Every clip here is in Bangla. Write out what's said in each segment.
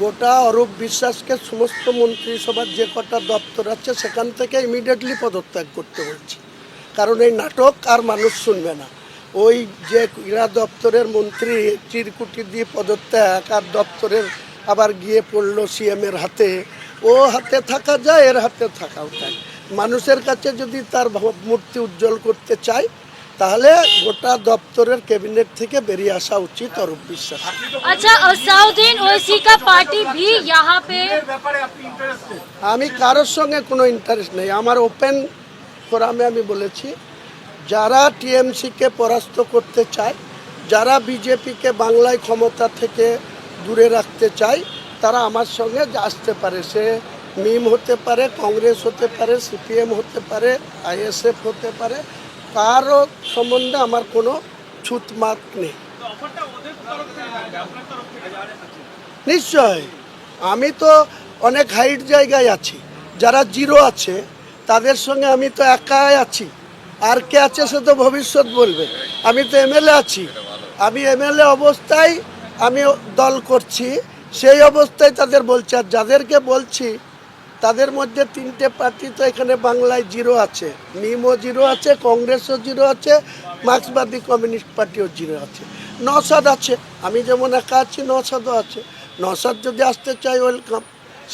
গোটা অরূপ বিশ্বাসকে সমস্ত মন্ত্রিসভার যে কটা দপ্তর আছে, সেখান থেকে ইমিডিয়েটলি পদত্যাগ করতে বলছি কারণ এই নাটক আর মানুষ শুনবে না। ওই যে ক্রীড়া দপ্তরের মন্ত্রী চিরকুটি দিয়ে পদত্যাগ আর দপ্তরের আবার গিয়ে পড়ল সিএমের হাতে, ও হাতে থাকা যায়, এর হাতে থাকাও যায়। মানুষের কাছে যদি তার ভাবমূর্তি উজ্জ্বল করতে চায় তাহলে গোটা দপ্তরের ক্যাবিনেট থেকে বেরিয়ে আসা উচিত অরূপ বিশ্বাস। আচ্ছা সাউদিন কা পার্টি ভি পে আমি কারোর সঙ্গে কোনো ইন্টারেস্ট নেই। আমার ওপেন ফোরামে আমি বলেছি যারা টিএমসিকে পরাস্ত করতে চায় যারা বিজেপিকে বাংলায় ক্ষমতা থেকে দূরে রাখতে চায় তারা আমার সঙ্গে আসতে পারে। সে মিম হতে পারে কংগ্রেস হতে পারে সিপিএম হতে পারে আইএসএফ হতে পারে কারও সম্বন্ধে আমার কোনো ছুতমাত নেই। নিশ্চয়, আমি তো অনেক হাইট জায়গায় আছি, যারা জিরো আছে, তাদের সঙ্গে আমি তো একাই আছি। আর কে আছে সে তো ভবিষ্যৎ বলবে। আমি তো এমএলএ আছি। আমি এমএলএ অবস্থায় আমি দল করছি, সেই অবস্থায় তাদের বলছি। আর যাদেরকে বলছি তাদের মধ্যে তিনটে পার্টি তো এখানে বাংলায় জিরো আছে। মিমও জিরো আছে, কংগ্রেসও জিরো আছে, মার্ক্সবাদী কমিউনিস্ট পার্টিও জিরো আছে। নসাদ আছে, আমি যেমন একা আছি নসাদও আছে। নসাদ যদি আসতে চাই ওয়েলকাম।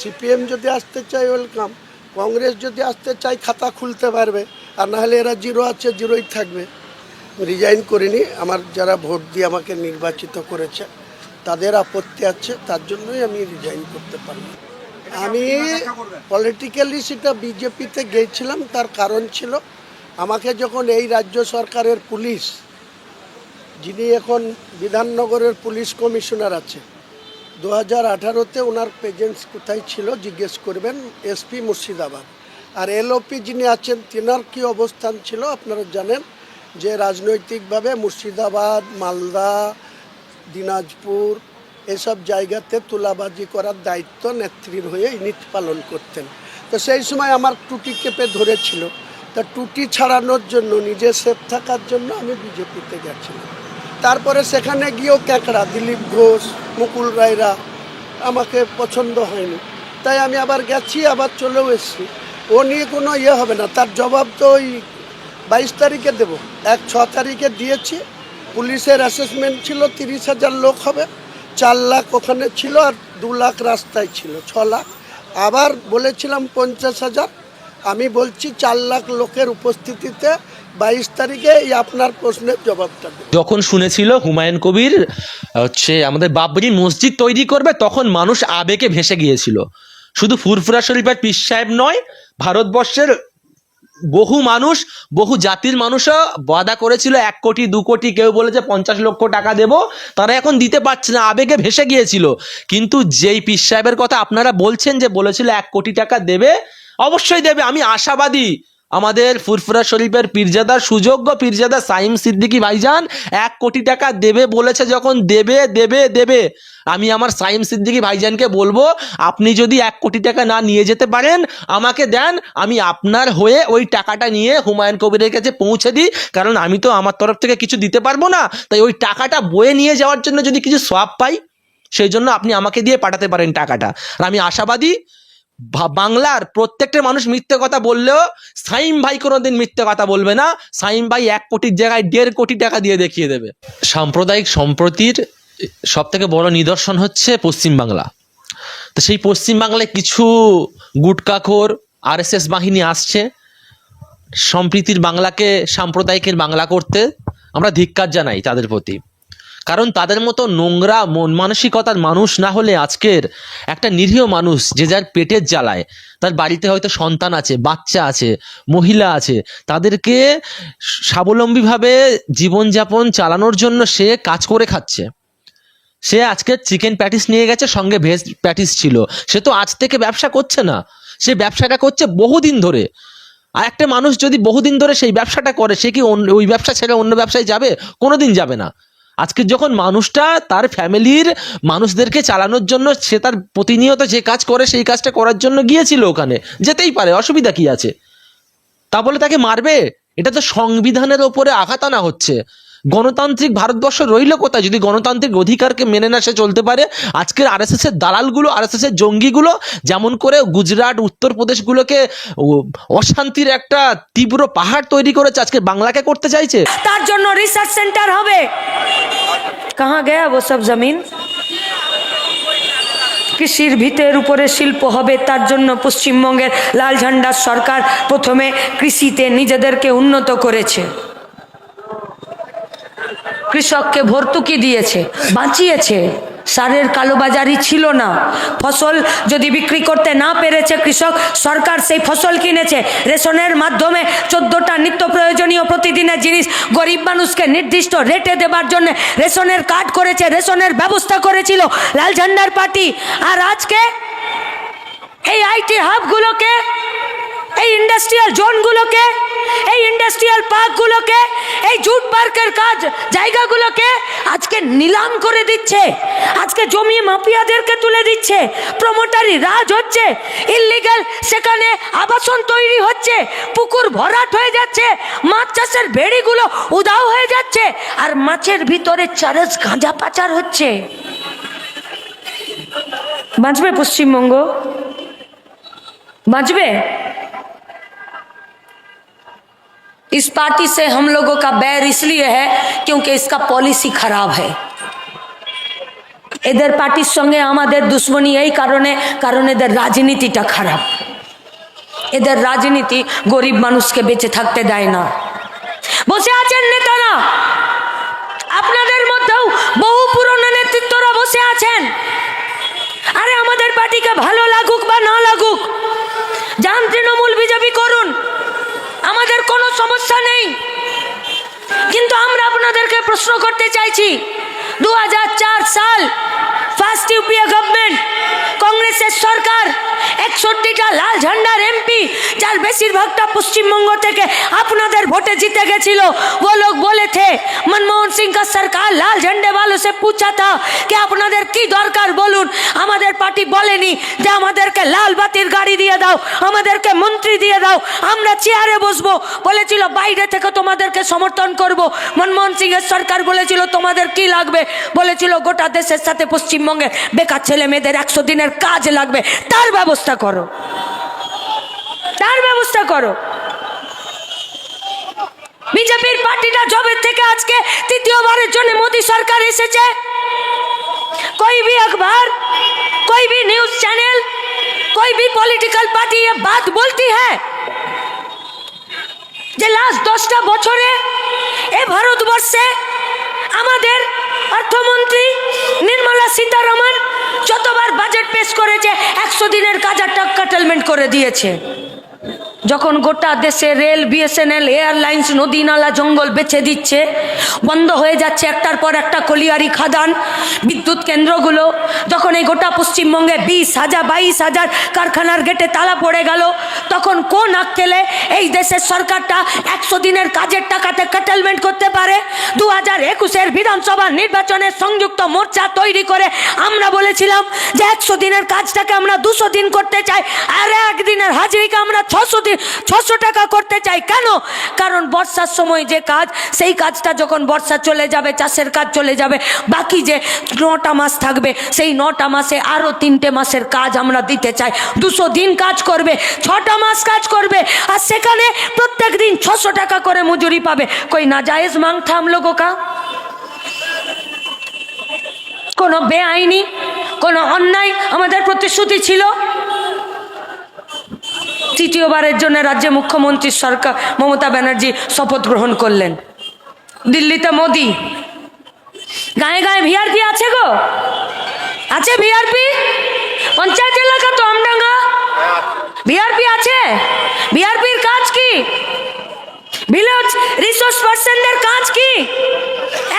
সিপিএম যদি আসতে চাই ওয়েলকাম। কংগ্রেস যদি আসতে চাই খাতা খুলতে পারবে। আর নাহলে এরা জিরো আছে, জিরোই থাকবে। রিজাইন করিনি, আমার যারা ভোট দিয়ে আমাকে নির্বাচিত করেছে, তাদের আপত্তি আছে, তার জন্যই আমি রিজাইন করতে পারি আমি পলিটিক্যালি সেটা বিজেপিতে গিয়েছিলাম, তার কারণ ছিল আমাকে যখন এই রাজ্য সরকারের পুলিশ, যিনি এখন বিধাননগরের পুলিশ কমিশনার আছে, দু হাজার আঠারোতে ওনার প্রেজেন্স কোথায় ছিল জিজ্ঞেস করবেন এসপি মুর্শিদাবাদ। আর এলওপি যিনি আছেন, তিনার কি অবস্থান ছিল আপনারা জানেন যে রাজনৈতিকভাবে মুর্শিদাবাদ, মালদা, দিনাজপুর এসব জায়গাতে তুলাবাজি করার দায়িত্ব নেত্রীর হয়ে ইনি পালন করতেন। তো সেই সময় আমার টুটি কেঁপে ধরেছিল। তা টুটি ছাড়ানোর জন্য, নিজে সেফ থাকার জন্য আমি বিজেপিতে গেছিলাম। তারপরে সেখানে গিয়েও ক্যাঁকড়া, দিলীপ ঘোষ, মুকুল রায়রা আমাকে পছন্দ হয়নি। তাই আমি আবার গেছি, আবার চলেও এসেছি। ও নিয়ে কোনো ইয়ে হবে না। তার জবাব তো ওই বাইশ তারিখে দেব। এক ছ তারিখে দিয়েছি। পুলিশের অ্যাসেসমেন্ট ছিল তিরিশ হাজার লোক হবে। চার লাখ ওখানে ছিল আর দু লাখ রাস্তায় ছিল, ছ লাখ। আবার বলেছিলাম পঞ্চাশ হাজার। আমি বলছি চার লাখ লোকের উপস্থিতিতে বাইশ তারিখে এই আপনার প্রশ্নের জবাবটা যখন শুনেছিল হুমায়ুন কবির, হচ্ছে আমাদের বাবরি মসজিদ তৈরি করবে, তখন মানুষ আবেগে ভেসে গিয়েছিল। শুধু ফুরফুরা শরীফের পীর সাহেব নয়, ভারতবর্ষের বহু মানুষ, বহু জাতির মানুষও বাধা করেছিল, এক কোটি, দু কোটি, কেউ বলেছে পঞ্চাশ লক্ষ টাকা দেব। তারা এখন দিতে পারছে না, আবেগে ভেসে গিয়েছিল। কিন্তু যেই পীর সাহেবের কথা আপনারা বলছেন যে বলেছিল এক কোটি টাকা দেবে, অবশ্যই দেবে, আমি আশাবাদী। আমাদের ফুরফুরা শরীফের পীরজাদার সুযোগ্য পীরজাদা সাইম সিদ্দিকী ভাইজান এক কোটি টাকা দেবে বলেছে যখন দেবে দেবে দেবে। আমি আমার সাইম সিদ্দিকি ভাইজানকে বলব, আপনি যদি এক কোটি টাকা না নিয়ে যেতে পারেন, আমাকে দেন, আমি আপনার হয়ে ওই টাকাটা নিয়ে হুমায়ুন কবিরের কাছে পৌঁছে দিই। কারণ আমি তো আমার তরফ থেকে কিছু দিতে পারব না। তাই ওই টাকাটা বয়ে নিয়ে যাওয়ার জন্য যদি কিছু সোয়াব পাই, সেই জন্য আপনি আমাকে দিয়ে পাঠাতে পারেন টাকাটা। আর আমি আশাবাদী বাংলার প্রত্যেকটা মানুষ মিথ্যে কথা বললেও সাইম ভাই কোনোদিন মিথ্যে কথা বলবে না। সাইম ভাই এক কোটির জায়গায় দেড় কোটি টাকা দিয়ে দেখিয়ে দেবে। সাম্প্রদায়িক সম্প্রতির সব থেকে বড় নিদর্শন হচ্ছে পশ্চিমবাংলা। তো সেই পশ্চিমবাংলায় কিছু গুটকাখোর আরএসএস বাহিনী আসছে। সম্প্রীতির বাংলাকে, সাম্প্রদায়িকের বাংলা করতে আমরা ধিক্কার জানাই তাদের প্রতি। কারণ তাদের মতো নোংরা মন মানসিকতার মানুষ না হলে আজকের একটা নিরীহ মানুষ যে যার পেটের জ্বালায়, তার বাড়িতে হয়তো সন্তান আছে, বাচ্চা আছে, মহিলা আছে, তাদেরকে স্বাবলম্বীভাবে জীবনযাপন চালানোর জন্য সে কাজ করে খাচ্ছে। সে আজকে চিকেন প্যাটিস নিয়ে গেছে, সঙ্গে ভেজ প্যাটিস ছিল। সে তো আজ থেকে ব্যবসা করছে না। সে ব্যবসাটা করছে বহুদিন ধরে। আর একটা মানুষ যদি বহুদিন ধরে সেই ব্যবসাটা করে, সে কি ওই ব্যবসা ছেড়ে অন্য ব্যবসায় যাবে? কোনোদিন যাবে না। আজকে যখন মানুষটা তার ফ্যামিলির মানুষদেরকে চালানোর জন্য সে তার প্রতিনিয়ত যে কাজ করে, সেই কাজটা করার জন্য গিয়েছিল ওখানে, যেতেই পারে, অসুবিধা কি আছে? তা বলে তাকে মারবে? এটা তো সংবিধানের ওপরে আঘাত আনা হচ্ছে। গণতান্ত্রিক ভারতবর্ষ রইল কোথায়? যদি গণতান্ত্রিক অধিকারকে মেনে না সে চলতে পারে, আজকের আরএসএস এর দালালগুলো আরএসএস এর জঙ্গিগুলো যেমন করে গুজরাট, উত্তরপ্রদেশগুলোকে অশান্তির একটা তীব্র পাহাড় তৈরি করেছে, আজকে বাংলাকে করতে চাইছে। তার জন্য রিসার্চ সেন্টার হবে। কাহা গয়া ও সব জমিন? কৃষির ভিতের উপরে শিল্প হবে, তার জন্য পশ্চিমবঙ্গের লাল ঝান্ডার সরকার প্রথমে কৃষিতে নিজেদেরকে উন্নত করেছে। কৃষককে ভর্তুকি দিয়েছে, বাঁচিয়েছে। সারের কালোবাজারি ছিল না। ফসল যদি বিক্রি করতে না পেরেছে কৃষক, সরকার সেই ফসল কিনেছে। রেশনের মাধ্যমে চোদ্দোটা নিত্য প্রয়োজনীয় প্রতিদিনের জিনিস গরিব মানুষকে নির্দিষ্ট রেটে দেবার জন্য রেশনের কার্ড করেছে, রেশনের ব্যবস্থা করেছিল লাল ঝান্ডার পার্টি। আর আজকে এই আইটি হাবগুলোকে, এই ইন্ডাস্ট্রিয়াল জোনগুলোকে এই ইন্ডাস্ট্রিয়াল পার্কগুলোকে এই জুট পার্কের কাজ, জায়গাগুলোকে আজকে নিলাম করে দিচ্ছে। আজকে জমি মাফিয়াদেরকে তুলে দিচ্ছে। প্রমোটারি রাজ হচ্ছে। ইল্লিগাল সেখানে আবাসন তৈরি হচ্ছে। পুকুর ভরাট হয়ে যাচ্ছে। মাছ চাষের ভেড়িগুলো উদাও হয়ে যাচ্ছে। আর মাছের ভিতরে চারজ গাঁজা পাচার হচ্ছে। বাঁচবে পশ্চিমবঙ্গ? বাঁচবে? इस पार्टी से हम लोगों का बैर इसलिए है क्योंकि इसका पॉलिसी खराब है এদের পার্টির সঙ্গে আমাদের দুশ্মনী এই কারণে কারণ এদের রাজনীতিটা খারাপ এদের রাজনীতি গরিব মানুষকে বেঁচে থাকতে দেয় না বসে আছেন নেতারা আপনাদের মধ্যেও বহু পুরনো নেতৃত্বরা বসে আছেন আরে আমাদের পার্টিকে ভালো লাগুক বা না লাগুক যান তৃণমূল বিজেপি করুন আমাদের কোনো সমস্যা নেই। কিন্তু আমরা আপনাদেরকে প্রশ্ন করতে চাইছি দু হাজার চার সাল ফার্স্ট ইউপিএ গভর্নমেন্ট কংগ্রেসের সরকার একষট্টিটা লাল ঝান্ডার এমপি যার বেশিরভাগটা পশ্চিমবঙ্গ থেকে আপনাদের ভোটে জিতে গেছিল वो लोग बोले थे मनमोहन सिंह का सरकार लाल झंडे वालों से पूछा था कि আপনাদের কি দরকার বলুন আমাদের পার্টি বলেনি যে আমাদেরকে লাল বাতির গাড়ি দিয়ে দাও আমাদেরকে মন্ত্রী দিয়ে দাও আমরা চেয়ারে বসবো বলেছিল বাইরে থেকে তোমাদেরকে সমর্থন করব মনমোহন সিং এর সরকার বলেছিল তোমাদের কি লাগবে বলেছিল গোটা দেশের সাথে পশ্চিমবঙ্গে বেকার ছেলে মেয়েদের একশো দিনের কাজ লাগবে তার ব্যবস্থা করো তার ব্যবস্থা করো বিজেপির পার্টিটা জবের থেকে আজকে তৃতীয়বারের জন্য মোদী সরকার এসেছে कोई भी अखबार कोई भी न्यूज चैनल कोई भी पॉलिटिकल पार्टी ये बात बोलती है যে লাস্ট দশটা বছরে এ ভারতবর্ষে আমাদের অর্থমন্ত্রী নির্মলা সীতারামন যতবার বাজেট পেশ করেছে একশো দিনের কাজের টাকা সেটেলমেন্ট করে দিয়েছে। যখন গোটা দেশে রেল, বিএসএনএল, এয়ারলাইন্স নদী নালা জঙ্গল বেছে দিচ্ছে, বন্ধ হয়ে যাচ্ছে একটার পর একটা কলিয়ারি খাদান, বিদ্যুৎ কেন্দ্রগুলো, যখন এই গোটা পশ্চিমবঙ্গে বিশ হাজার, বাইশ হাজার কারখানার গেটে তালা পড়ে গেল, তখন কোন আক্কেলে এই দেশের সরকারটা একশো দিনের কাজের টাকাতে কাটেলমেন্ট করতে পারে? দু হাজার একুশের বিধানসভা নির্বাচনের সংযুক্ত মোর্চা তৈরি করে আমরা বলেছিলাম যে একশো দিনের কাজটাকে আমরা দুশো দিন করতে চাই, আর একদিনের হাজিরিকে আমরা ছশো দিন ছশো টাকা করতে চাই। কেন? কারণ বর্ষার সময় যে কাজ, সেই কাজটা যখন বর্ষা চলে যাবে, চাষের কাজ চলে যাবে, বাকি যে নটা মাস থাকবে, সেই নটা মাসে আরও তিনটে মাসের কাজ আমরা দিতে চাই। দুশো দিন কাজ করবে, ছটা মাস কাজ করবে, আর সেখানে প্রত্যেক দিন ছশো টাকা করে মজুরি পাবে। কই না জায়েজ মাং থাম লোক কা? কোনো বেআইনি, কোনো অন্যায় আমাদের প্রতিশ্রুতি ছিল? তৃতীয়বারের জন্য রাজ্যে মুখ্যমন্ত্রী সরকার মমতা ব্যানার্জি শপথ গ্রহণ করলেন। দিল্লিতে মোদি। গায়ে গায়ে ভিআরপি আছে গো? আছে ভিআরপি? পঞ্চায়েত এলাকা তো আমডাঙ্গা। ভিআরপি আছে? ভিআরপির কাজ কি? ভিলেজ রিসোর্স পার্সনদের কাজ কি?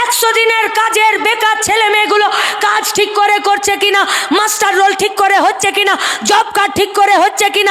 একশো দিনের কাজের বেকার ছেলে মেয়েগুলো কাজ ঠিক করে করছে কিনা? মাস্টার রোল ঠিক করে হচ্ছে কিনা? জব কার্ড ঠিক করে হচ্ছে কিনা?